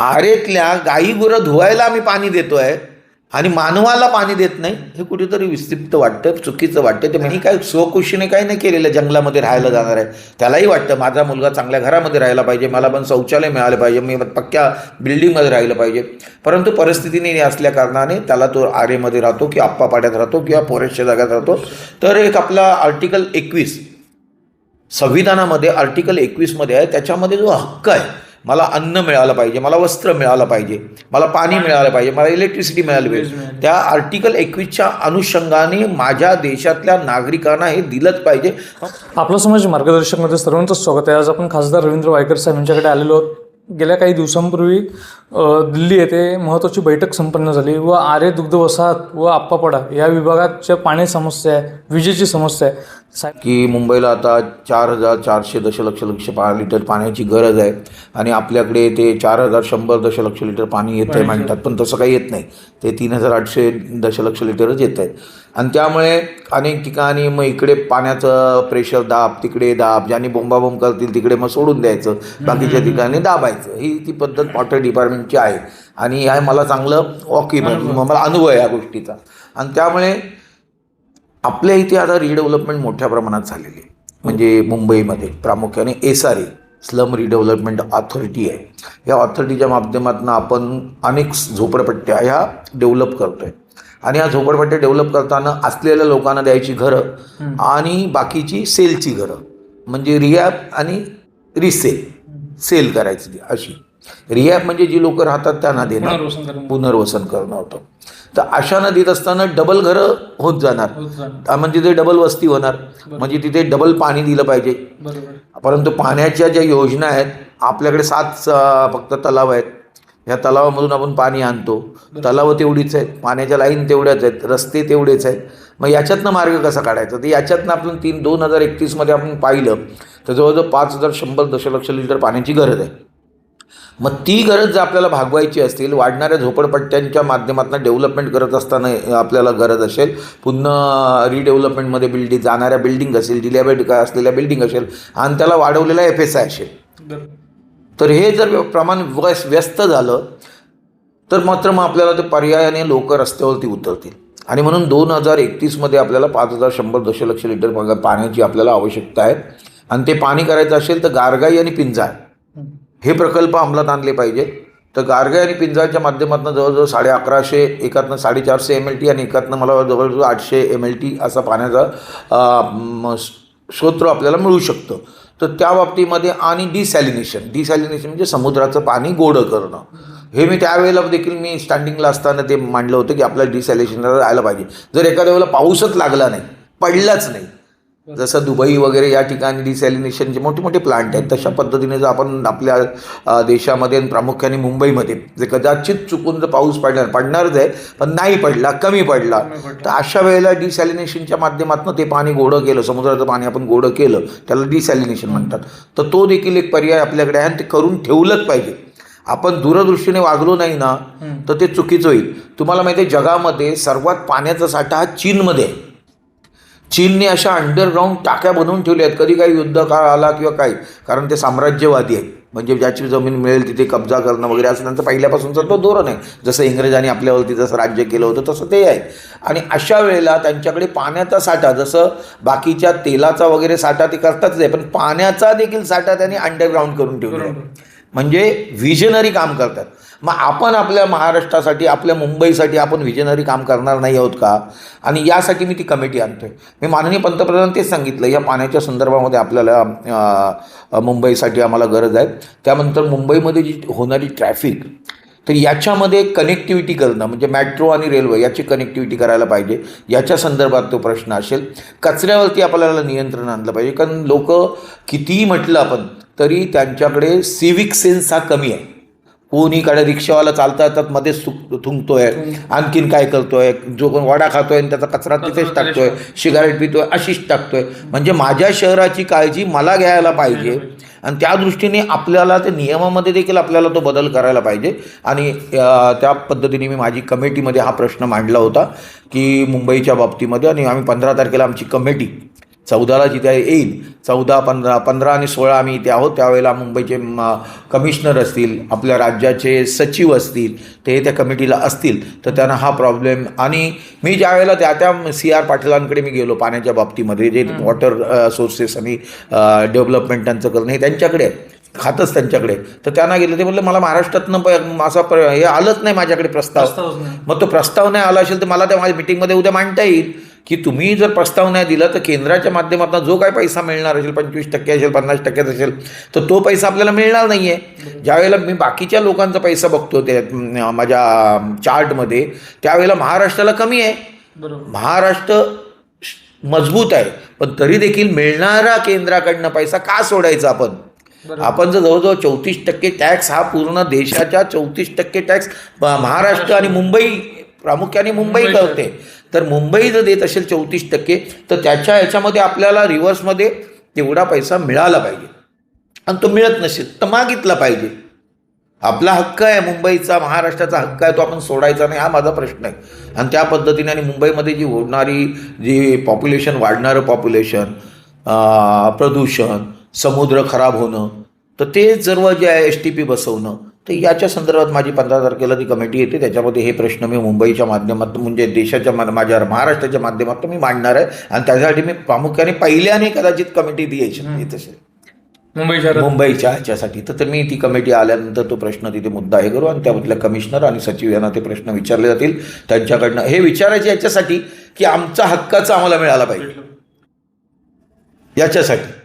आरेतल्या गाई गुरं धुवायला आम्ही पाणी देतो आहे आणि मानवाला पाणी देत नाही हे कुठेतरी विस्तृप्त वाटतं चुकीचं वाटतं. ते मी काय स्वकुशीने काही नाही केलेलं जंगलामध्ये राहायला जाणार आहे. त्यालाही वाटतं माझा मुलगा चांगल्या घरामध्ये राहायला पाहिजे मला पण शौचालय मिळालं पाहिजे मी पक्क्या बिल्डिंगमध्ये राहिलं पाहिजे. परंतु परिस्थितीने असल्या कारणाने त्याला तो आरेमध्ये राहतो किंवा आप्पा पाड्यात राहतो किंवा फॉरेस्टच्या जागात राहतो. तर एक आपला आर्टिकल एकवीस संविधानामध्ये आर्टिकल एकवीसमध्ये आहे त्याच्यामध्ये जो हक्क आहे मला अन्न मिळालं पाहिजे मला वस्त्र मिळालं पाहिजे मला पाणी मिळालं पाहिजे मला इलेक्ट्रिसिटी मिळाली पाहिजे. त्या आर्टिकल एकवीसच्या अनुषंगाने माझ्या देशातल्या नागरिकांना हे दिलंच पाहिजे. आपला समाज मार्गदर्शकमध्ये सर्वांचं स्वागत आहे. आज आपण खासदार रवींद्र वायकर साहेब यांच्याकडे आलेलो आहोत. गेल्या काही दिवसांपूर्वी दिल्ली येथे महत्त्वाची बैठक संपन्न झाली व आर्य दुग्ध वसाहत व आप्पापडा या विभागाच्या पाणी समस्या आहे विजेची समस्या आहे. की मुंबईला आता चार हजार चारशे दशलक्ष लक्ष पा लिटर पाण्याची गरज आहे आणि आपल्याकडे ते चार हजार शंभर दशलक्ष लिटर पाणी येतं आहे म्हणतात पण तसं काही येत नाही. ते तीन हजार आठशे दशलक्ष लिटरच येत आहेत आणि त्यामुळे अनेक ठिकाणी मग इकडे पाण्याचं प्रेशर दाब तिकडे दाब ज्यांनी बोंबाबोंब करतील तिकडे मग सोडून द्यायचं. बाकीच्या ठिकाणी दाबायचं. ही ती पद्धत वॉटर डिपार्टमेंटची आहे. आणि हे मला चांगलं वॉकी मला अनुभव आहे या गोष्टीचा. आणि त्यामुळे आपल्या इथे आता रिडेव्हलपमेंट मोठ्या प्रमाणात झालेली आहे. म्हणजे मुंबईमध्ये प्रामुख्याने S R A slum redevelopment authority आहे. या ऑथॉरिटीच्या माध्यमातून आपण अनेक झोपडपट्ट्या ह्या डेव्हलप करतो आहे आणि ह्या झोपडपट्ट्या डेव्हलप करताना असलेल्या लोकांना द्यायची घरं आणि बाकीची सेलची घरं. म्हणजे रिहॅब आणि रिसेल सेल करायची अशी. रिहॅब म्हणजे जी लोक राहतात त्यांना देणं पुनर्वसन करणं. होतं. तर अशानं देत असताना डबल घरं होत जाणार. म्हणजे ते डबल वस्ती होणार. म्हणजे तिथे डबल पाणी दिलं पाहिजे. परंतु पाण्याच्या ज्या योजना आहेत आपल्याकडे सात फक्त तलाव आहेत. ह्या तलावामधून आपण पाणी आणतो. तलावं तेवढीच आहेत पाण्याच्या लाईन तेवढ्याच आहेत रस्ते तेवढेच आहेत. मग याच्यातनं मार्ग कसा काढायचा? तर याच्यातनं आपण तीन दोन हजार एकतीसमध्ये आपण पाहिलं तर जवळजवळ पाच हजार शंभर दशलक्ष लिटर पाण्याची गरज आहे. मग ती गरज जर आपल्याला भागवायची असतील वाढणाऱ्या झोपडपट्ट्यांच्या माध्यमातून डेव्हलपमेंट करत असताना आपल्याला गरज असेल पुन्हा रिडेव्हलपमेंटमध्ये बिल्डिंग जाणाऱ्या बिल्डिंग असेल डिलेबेट असलेल्या बिल्डिंग असेल आणि त्याला वाढवलेला एफ एस आय असेल. तर हे जर प्रमाण व्यस व्यस्त झालं तर मात्र मग आपल्याला ते पर्यायाने लोक रस्त्यावरती उतरतील. आणि म्हणून दोन हजार एकतीसमध्ये आपल्याला पाच हजार शंभर दशलक्ष लिटर पाण्याची आपल्याला आवश्यकता आहे. आणि ते पाणी करायचं असेल तर गारगाई आणि पिंजाळ. हे प्रकल्प अंमलात आणले पाहिजे. तर गारगाई आणि पिंजाळच्या माध्यमातून जवळजवळ साडे अकराशे एकातनं साडेचारशे एम एल टी आणि एकातनं मला जवळजवळ आठशे एम एल टी असा पाण्याचा अं, स्रोत आपल्याला मिळू शकतं. तर त्या बाबतीमध्ये आणि डिसॅलिनेशन डिसॅलिनेशन म्हणजे समुद्राचं पाणी गोडं करणं. हे मी त्यावेळेला देखील मी स्टँडिंगला असताना ते मांडलं होतं की आपल्याला डिसॅलिनेशन राहायला पाहिजे. जर एखाद्या वेळेला पाऊसच लागला नाही पडलाच नाही जसं दुबई वगैरे या ठिकाणी डिसॅलिनेशनचे मोठे मोठे प्लांट आहेत तशा पद्धतीने जर आपण आपल्या देशामध्ये आणि प्रामुख्याने मुंबईमध्ये जे कदाचित चुकून जर पाऊस पडणार पडणारच आहे पण नाही पडला कमी पडला तर अशा वेळेला डिसॅलिनेशनच्या माध्यमातून ते पाणी गोडं केलं समुद्राचं पाणी आपण गोडं केलं त्याला डिसॅलिनेशन म्हणतात. तर तो देखील एक पर्याय आपल्याकडे आहे आणि ते करून ठेवलंच पाहिजे. आपण दूरदृष्टीने वागलो नाही ना तर ते चुकीचं होईल. तुम्हाला माहिती आहे जगामध्ये सर्वात पाण्याचा साठा हा चीनमध्ये आहे. चीनने अशा अंडरग्राऊंड टाक्या बनवून ठेवल्या आहेत. कधी काही युद्ध काळ आला किंवा काही कारण ते साम्राज्यवादी आहेत. म्हणजे ज्याची जमीन मिळेल तिथे कब्जा करणं वगैरे असं त्यांचं पहिल्यापासूनचा तो धोरण आहे. जसं इंग्रजांनी आपल्यावरती जसं राज्य केलं होतं तसं ते आहे. आणि अशा वेळेला त्यांच्याकडे पाण्याचा साठा जसं बाकीच्या तेलाचा वगैरे साठा ते करतातच आहे पण पाण्याचा देखील साठा त्यांनी अंडरग्राऊंड करून ठेवला आहे. म्हणजे व्हिजनरी काम करतात. मग आपण आपल्या महाराष्ट्रासाठी आपल्या मुंबईसाठी आपण व्हिजनरी काम करणार नाही आहोत का? आणि यासाठी मी ती कमिटी आणतो आहे मी माननीय पंतप्रधान तेच सांगितलं या पाण्याच्या संदर्भामध्ये आपल्याला मुंबईसाठी आम्हाला गरज आहे. त्यानंतर मुंबईमध्ये जी होणारी ट्रॅफिक तर याच्यामध्ये कनेक्टिव्हिटी करणं म्हणजे मेट्रो आणि रेल्वे याची कनेक्टिव्हिटी करायला पाहिजे. याच्या संदर्भात तो प्रश्न असेल. कचऱ्यावरती आपल्याला नियंत्रण आणलं पाहिजे. कारण लोक कितीही म्हटलं आपण तरी त्यांच्याकडे सिविक सेन्स हा कमी आहे. कोणीकडे रिक्षावाला चालता येतात मध्येच थुक थुंकतोय आणखीन काय करतोय जो कोण वडा खातोय आणि त्याचा कचरा तिथेच टाकतोय सिगारेट पितोय अशीच टाकतोय. म्हणजे माझ्या शहराची काळजी मला घ्यायला पाहिजे. आणि त्या दृष्टीने आपल्याला ते नियमामध्ये देखील आपल्याला तो बदल करायला पाहिजे. आणि त्या पद्धतीने मी माझी कमिटीमध्ये हा प्रश्न मांडला होता की मुंबईच्या बाबतीमध्ये. आणि आम्ही पंधरा तारखेला आमची कमिटी चौदाला जिथे येईल चौदा पंधरा पंधरा आणि सोळा आम्ही इथे आहोत त्यावेळेला मुंबईचे कमिशनर असतील आपल्या राज्याचे सचिव असतील ते त्या कमिटीला असतील तर त्यांना हा प्रॉब्लेम आणि मी ज्या वेळेला त्या त्या सी आर पाटीलांकडे मी गेलो पाण्याच्या बाबतीमध्ये जे वॉटर सोर्सेस आणि डेव्हलपमेंट त्यांचं करणं हे त्यांच्याकडे आहे. खातंच त्यांच्याकडे तर त्यांना गेलं ते म्हणलं मला महाराष्ट्रातनं प- असा हे आलंच नाही माझ्याकडे प्रस्ताव. मग तो प्रस्ताव नाही आला असेल तर मला त्या माझ्या मिटिंगमध्ये उद्या मांडता येईल की तुम्ही जर प्रस्ताव नाही दिला तर केंद्राच्या माध्यमातून जो काही पैसा मिळणार असेल पंचवीस टक्के असेल पन्नास टक्क्यात असेल तर तो पैसा आपल्याला मिळणार नाही आहे ज्यावेळेला मी बाकीच्या लोकांचा पैसा बघतो ते माझ्या चार्टमध्ये त्यावेळेला महाराष्ट्राला कमी आहे. महाराष्ट्र मजबूत आहे. पण तरी देखील मिळणारा केंद्राकडनं पैसा का सोडायचा आपण. आपण जर जवळजवळ चौतीस टक्के टॅक्स हा पूर्ण देशाच्या चौतीस टक्के टॅक्स महाराष्ट्र आणि मुंबई प्रामुख्याने मुंबई करते तर मुंबई जर देत असेल चौतीस टक्के तर त्याच्या ह्याच्यामध्ये आपल्याला रिव्हर्समध्ये तेवढा पैसा मिळाला पाहिजे. आणि तो मिळत नसेल तर मागितला पाहिजे. आपला हक्क आहे मुंबईचा महाराष्ट्राचा हक्क आहे तो आपण सोडायचा नाही हा माझा प्रश्न आहे. आणि त्या पद्धतीने आणि मुंबईमध्ये जी होणारी जी पॉप्युलेशन वाढणारं पॉप्युलेशन प्रदूषण समुद्र खराब होणं तर ते सर्व जे आहे एस टी पी बसवणं तर याच्या संदर्भात माझी पंधरा तारखेला ती कमिटी येते. त्याच्यामध्ये हे प्रश्न मी मुंबईच्या माध्यमातून म्हणजे देशाच्या मा- माझ्या महाराष्ट्राच्या माध्यमातून मी मांडणार आहे. आणि त्यासाठी मी प्रामुख्याने पहिल्याने कदाचित कमिटी द्यायची येत असेल. मुंबई शहरात मुंबईच्या ह्याच्यासाठी. तर तर मी ती कमिटी आल्यानंतर तो प्रश्न तिथे मुद्दा हे करू आणि त्यामधल्या कमिशनर आणि सचिव यांना ते प्रश्न विचारले जातील. त्यांच्याकडनं हे विचारायचे याच्यासाठी की आमचा हक्काचा आम्हाला मिळाला पाहिजे. याच्यासाठी.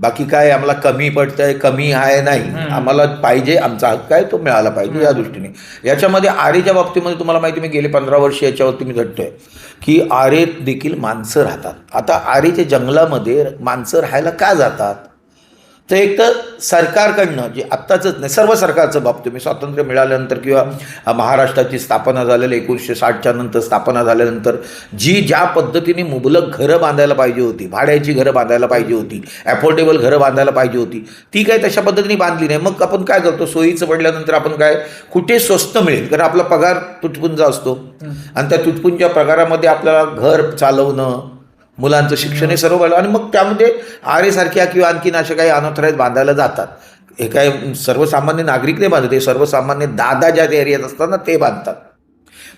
बाकी काय आम्हाला कमी पडतंय कमी आहे नाही. आम्हाला पाहिजे आमचा हक्क आहे तो मिळाला पाहिजे या दृष्टीने. याच्यामध्ये आरेच्या बाबतीमध्ये तुम्हाला माहिती मी गेले पंधरा वर्ष याच्यावरती मी झटतोय की आरेत देखील माणसं राहतात. आता आरेच्या जंगलामध्ये माणसं राहायला का जातात? तर एक तर सरकारकडनं जे आत्ताचंच नाही सर्व सरकारचं बाब तुम्ही स्वातंत्र्य मिळाल्यानंतर किंवा महाराष्ट्राची स्थापना झालेली एकोणीसशे साठच्या नंतर स्थापना झाल्यानंतर जी ज्या पद्धतीने मुबलक घरं बांधायला पाहिजे होती भाड्याची घरं बांधायला पाहिजे होती अफोर्डेबल घरं बांधायला पाहिजे होती ती काय तशा पद्धतीने बांधली नाही. मग आपण काय करतो? सोयीचं पडल्यानंतर आपण काय? कुठे स्वस्त मिळेल? कारण आपला पगार तुटपुंजा असतो. आणि त्या तुटपुंजा पगारामध्ये आपल्याला घर चालवणं मुलांचं शिक्षण हे सर्व बाळगलं. आणि मग त्यामध्ये आरेसारख्या किंवा आणखीन अशा काही अनाथराईत बांधायला जातात. हे काय सर्वसामान्य नागरिक नाही बांधत. हे सर्वसामान्य दादा ज्या एरियात असतात ना ते बांधतात.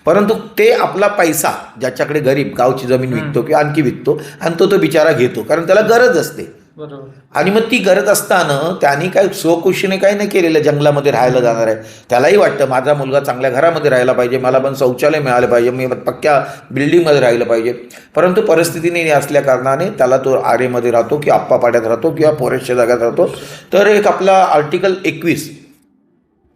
परंतु ते आपला पैसा ज्याच्याकडे गरीब गावची जमीन विकतो किंवा आणखी विकतो आणि तो तो बिचारा घेतो. कारण त्याला गरज असते. आणि मग ती गरज असताना त्यांनी काय स्वकुशीने काही नाही केलेलं जंगलामध्ये राहायला जाणार आहे. त्यालाही वाटतं माझा मुलगा चांगल्या घरामध्ये राहायला पाहिजे मला पण शौचालय मिळालं पाहिजे मी पक्क्या बिल्डिंगमध्ये राहिलं पाहिजे. परंतु परिस्थितीने असल्या कारणाने त्याला तो आरेमध्ये राहतो किंवा आप्पा पाड्यात राहतो किंवा फॉरेस्टच्या जागात राहतो. तर एक आपला आर्टिकल एकवीस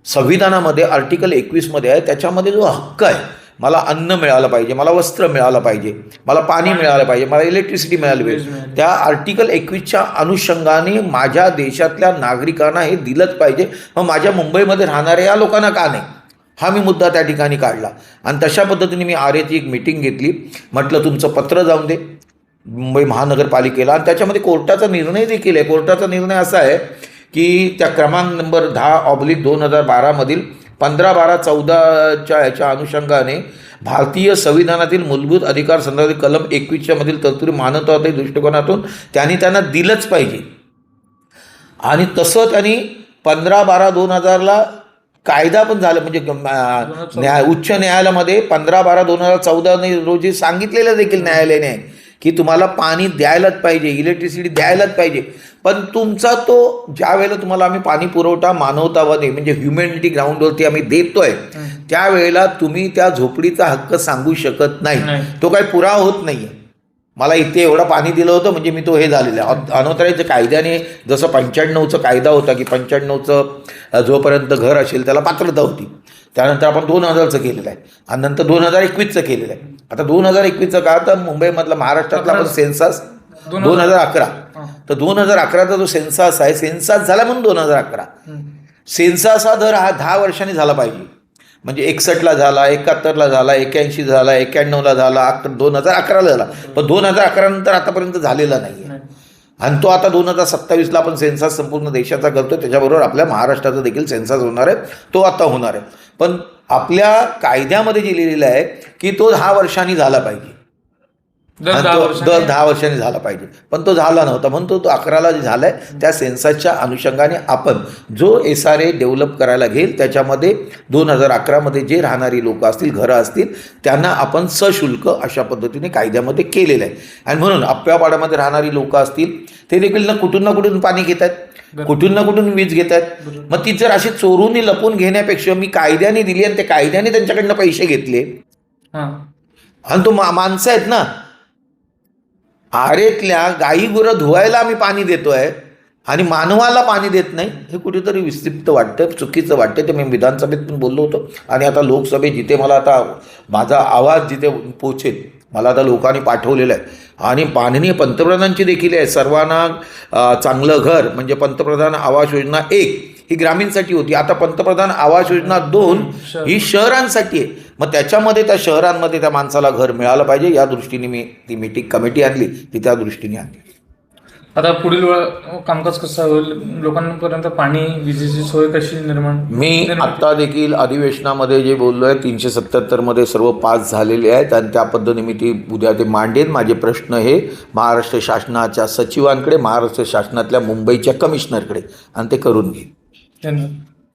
संविधानामध्ये आर्टिकल एकवीसमध्ये आहे त्याच्यामध्ये जो हक्क आहे मला अन्न मिळालं पाहिजे मला वस्त्र मिळालं पाहिजे मला पाणी मिळालं पाहिजे मला इलेक्ट्रिसिटी मिळाली पाहिजे. त्या आर्टिकल एकवीसच्या अनुषंगाने माझ्या देशातल्या नागरिकांना हे दिलंच पाहिजे. मग माझ्या मुंबईमध्ये राहणाऱ्या या लोकांना का नाही? हा मी मुद्दा त्या ठिकाणी काढला. आणि तशा पद्धतीने मी आर्याची एक मिटिंग घेतली. म्हटलं तुमचं पत्र जाऊन दे. मुंबई महानगरपालिकेला. आणि त्याच्यामध्ये कोर्टाचा निर्णय देखील आहे. कोर्टाचा निर्णय असा आहे की त्या क्रमांक नंबर दहा ऑब्लिक दोन हजार बारामधील पंधरा बारा चौदाच्या ह्याच्या अनुषंगाने भारतीय संविधानातील मूलभूत अधिकार संदर्भातील कलम एकवीसच्या मधील तरतुदी मानवतावादी दृष्टिकोनातून त्यांनी त्यांना दिलंच पाहिजे. आणि तसं त्यांनी पंधरा बारा दोन हजारला कायदा पण झाला म्हणजे न्याय उच्च न्यायालयामध्ये पंधरा बारा दोन हजार चौदा रोजी सांगितलेलं देखील न्यायालयाने आहे. की तुम्हाला पाणी द्यायलाच पाहिजे इलेक्ट्रिसिटी द्यायलाच पाहिजे. पण तुमचा तो ज्या वेळेला तुम्हाला आम्ही पाणी पुरवठा मानवतावादी म्हणजे ह्युमॅनिटी ग्राउंडवरती आम्ही देतोय त्यावेळेला तुम्ही त्या झोपडीचा हक्क सांगू शकत नाही. नाही. तो काही पुरावा होत नाहीये. मला इथे एवढं पाणी दिलं होतं म्हणजे मी तो हे झालेलं आहे. अनोतराच्या कायद्याने जसं पंच्याण्णवचं कायदा होता की पंच्याण्णवचं जोपर्यंत घर असेल त्याला पात्रता होती. त्यानंतर आपण दोन हजारचं केलेलं आहे. आणि नंतर दोन हजार एकवीसचं केलेलं आहे. आता दोन हजार एकवीसचं का तर मुंबईमधला महाराष्ट्रातला आपण सेन्सास दोन हजार अकरा. तर दोन हजार अकराचा जो सेन्सास आहे सेन्सास झाला म्हणून दोन हजार अकरा. सेन्सास हा दर हा दहा वर्षांनी झाला पाहिजे. म्हणजे एकसष्टला झाला एकाहत्तरला झाला एक्याऐंशी झाला एक्याण्णवला झाला दोन हजार अकराला झाला. पण दोन हजार अकरा नंतर आतापर्यंत झालेला नाही नाही. आणि तो आता दोन हजार सत्तावीसला आपण सेन्सास संपूर्ण देशाचा करतो त्याच्याबरोबर आपल्या महाराष्ट्राचा देखील सेन्सास होणार आहे. तो आता होणार आहे. पण आपल्या कायद्यामध्ये जे लिहिलेलं आहे की तो दहा वर्षांनी झाला पाहिजे. दर दहा वर्षांनी- झाला पाहिजे. पण तो झाला नव्हता. म्हणून तो तो अकराला जे झालाय त्या सेन्ससच्या अनुषंगाने आपण जो एस आर ए डेव्हलप करायला घेईल त्याच्यामध्ये दोन हजार अकरामध्ये जे राहणारी लोक असतील घरं असतील त्यांना आपण सशुल्क अशा पद्धतीने कायद्यामध्ये केलेलं आहे. आणि म्हणून आप्यापाड्यामध्ये राहणारी लोक असतील ते देखील ना कुठून ना कुठून पाणी घेत आहेत कुठून ना कुठून वीज घेत आहेत मग ती जर अशी चोरून लपून घेण्यापेक्षा मी कायद्याने दिली आणि ते कायद्याने त्यांच्याकडनं पैसे घेतले. आणि तो माणसं आहेत ना आरेतल्या गाई गुरं धुवायला आम्ही पाणी देतोय आणि मानवाला पाणी देत नाही हे कुठेतरी विक्षिप्त वाटतं चुकीचं वाटतं. ते मी विधानसभेत पण बोललो होतो आणि आता लोकसभेत जिथे मला आता माझा आवाज जिथे पोचेल मला आता लोकांनी पाठवलेलं आहे. आणि माननीय पंतप्रधानांची देखील आहे. सर्वांना चांगलं घर म्हणजे पंतप्रधान आवास योजना एक ही ग्रामीणसाठी होती. आता पंतप्रधान आवास योजना दोन ही शहरांसाठी आहे. मग त्याच्यामध्ये त्या शहरांमध्ये त्या माणसाला घर मिळालं पाहिजे. या दृष्टीने मी ती मिटिंग कमिटी आणली. ती त्या दृष्टीने आणली. आता पुढील वेळ कामकाज कसं होईल? लोकांपर्यंत पाणी विजेची सोय कशी निर्माण मी आत्ता देखील अधिवेशनामध्ये जे बोललो आहे तीनशे सत्त्याहत्तरमध्ये सर्व पास झालेले आहेत आणि त्या पद्धतीने मी ती उद्या ते मांडेन. माझे प्रश्न हे महाराष्ट्र शासनाच्या सचिवांकडे महाराष्ट्र शासनातल्या मुंबईच्या कमिशनरकडे आणि ते करून घेईन. धन्यवाद.